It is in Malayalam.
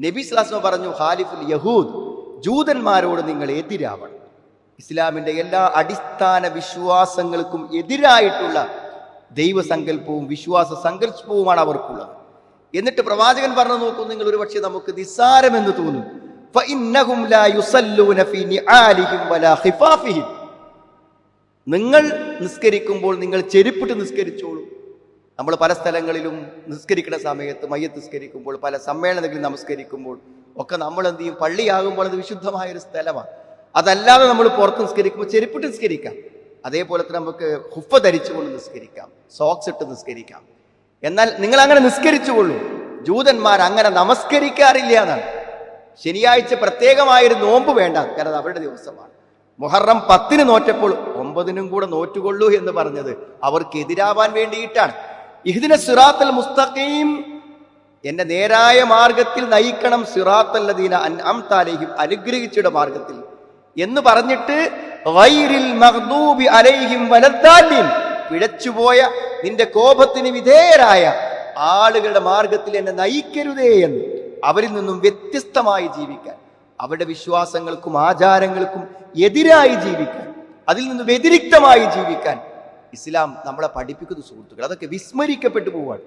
നബി ഇസ്ലാസ്മ പറഞ്ഞു ഖാലിഫുൽ യഹൂദ് ജൂതന്മാരോട് നിങ്ങൾ എതിരാവണം. ഇസ്ലാമിന്റെ എല്ലാ അടിസ്ഥാന വിശ്വാസങ്ങൾക്കും എതിരായിട്ടുള്ള ദൈവസങ്കല്പവും വിശ്വാസ സങ്കല്പവുമാണ് അവർക്കുള്ളത്. എന്നിട്ട് പ്രവാചകൻ പറഞ്ഞു നോക്കൂ നിങ്ങൾ ഒരു പക്ഷേ നമുക്ക് നിസ്സാരമെന്ന് തോന്നും. നിങ്ങൾ നിസ്കരിക്കുമ്പോൾ നിങ്ങൾ ചെരുപ്പിട്ട് നിസ്കരിച്ചോളൂ. നമ്മൾ പല സ്ഥലങ്ങളിലും നിസ്കരിക്കുന്ന സമയത്ത് മയ്യത്ത് നിസ്കരിക്കുമ്പോൾ പല സമ്മേളനങ്ങളിൽ നമസ്കരിക്കുമ്പോൾ ഒക്കെ നമ്മൾ എന്ത് ചെയ്യും? പള്ളിയാകുമ്പോൾ അത് വിശുദ്ധമായ ഒരു സ്ഥലമാണ്. അതല്ലാതെ നമ്മൾ പുറത്ത് നിസ്കരിക്കുമ്പോൾ ചെരുപ്പിട്ട് നിസ്കരിക്കാം. അതേപോലെ തന്നെ നമുക്ക് ഹുഫ ധരിച്ചുകൊണ്ട് നിസ്കരിക്കാം. സോക്സ് ഇട്ട് നിസ്കരിക്കാം. എന്നാൽ നിങ്ങൾ അങ്ങനെ നിസ്കരിച്ചുകൊള്ളൂ. ജൂതന്മാർ അങ്ങനെ നമസ്കരിക്കാറില്ല എന്നാണ്. ശനിയാഴ്ച പ്രത്യേകമായൊരു നോമ്പ് വേണ്ട കാരണം അവരുടെ ദിവസമാണ്. മുഹറം പത്തിന് നോറ്റപ്പോൾ ഒമ്പതിനും കൂടെ നോറ്റുകൊള്ളൂ എന്ന് പറഞ്ഞത് അവർക്ക് എതിരാവാൻ വേണ്ടിയിട്ടാണ്. ഇഹ്ദിന സിറാത്തൽ മുസ്തഖീം എന്റെ നേരായ മാർഗത്തിൽ നയിക്കണം സിറാത്തല്ലദീന അൻഅംത താലേഹിം അനുഗ്രഹിച്ചയുടെ മാർഗത്തിൽ. എന്ന് പറഞ്ഞിട്ട് അലൈഹിം പിഴച്ചുപോയ നിന്റെ കോപത്തിന് വിധേയരായ ആളുകളുടെ മാർഗത്തിൽ എന്നെ നയിക്കരുതേ എന്ന് അവരിൽ നിന്നും വ്യത്യസ്തമായി ജീവിക്കാൻ അവരുടെ വിശ്വാസങ്ങൾക്കും ആചാരങ്ങൾക്കും എതിരായി ജീവിക്കാൻ അതിൽ നിന്ന് വ്യതിരിക്തമായി ജീവിക്കാൻ ഇസ്ലാം നമ്മളെ പഠിപ്പിക്കുന്ന സുഹൃത്തുക്കൾ. അതൊക്കെ വിസ്മരിക്കപ്പെട്ടു പോവാണ്